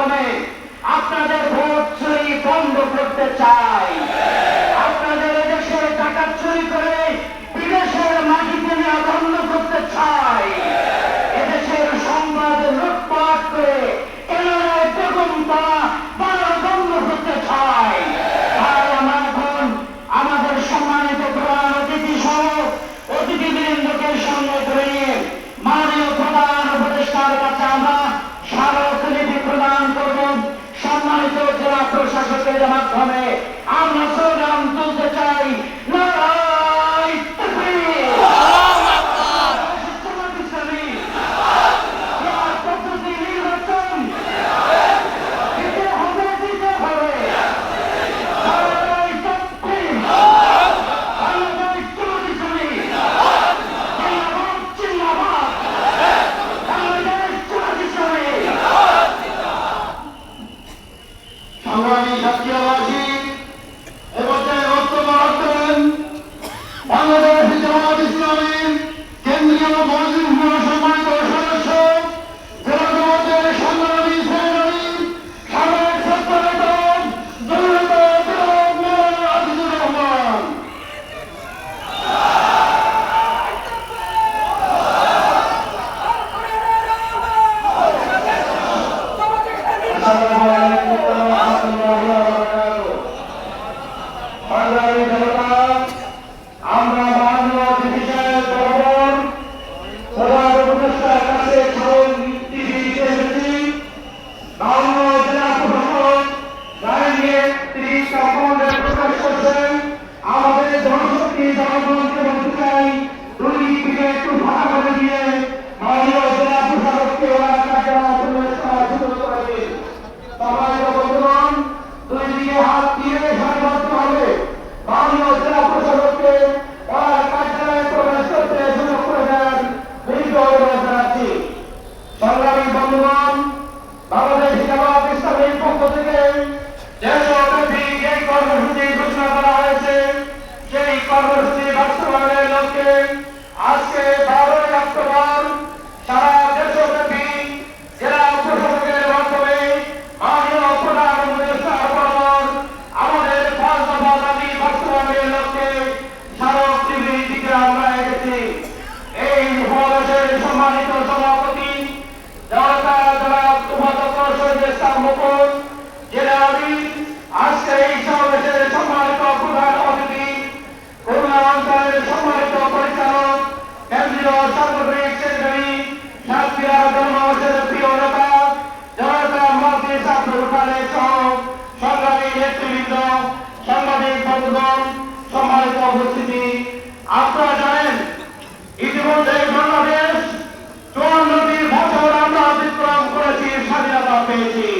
মাধ্যমে আপনাদের ভোট চুরি বন্ধ করতে চাই। আপনাদের এদেশের টাকা চুরি করে বিদেশের মাটিতে বন্ধ করতে চাই। প্রশাসকের মাধ্যমে আমরা স্লোগান তুলতে চাই না Bangladesh'in cemaat İslam'ın kendi yanı ইসলাম মোকন জেলা আমির আজকের এই সমাবেশের সম্মানিত প্রধান অতিথি করুণা অঞ্চলের সম্মানিত পরিচালক, কেন্দ্রীয় সাংগঠনিক সেক্রেটারি, সাতক্ষীরা আপনারা জানেন ইতিমধ্যে Philippines.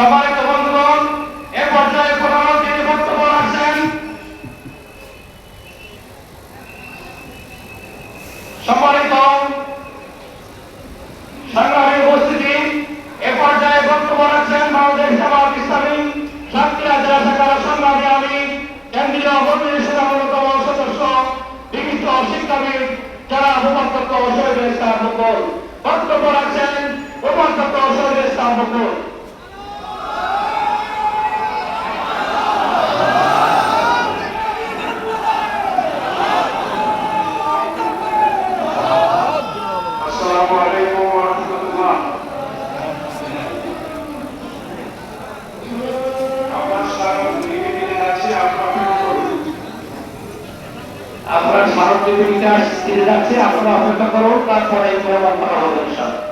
সবার বন্ধুগণ, এ পর্যায়ে প্রধান তিনি বক্তব্য রাখছেন? সম্মানিত সংগ্রামী উপস্থিতি, এ পর্যায়ে বক্তব্য রাখছেন বাংলাদেশ জামাত ইসলামী, সাতক্ষীরা জেলা শাখার সংগ্রামী আমি কেন্দ্রীয় মন্ত্রী সুনামতম সদস্য, বিশিষ্ট শিক্ষাবিদ যারা উপাধ্যক্ষ শহীদ ইসলাম বক্তব্য রাখছেন উপাধ্যক্ষ শহীদ ইসলাম বকুল স্মারক নিবেদিকা স্থির রাখছে আপনারা অপেক্ষা করুন তারপরে মেহমান করা হবে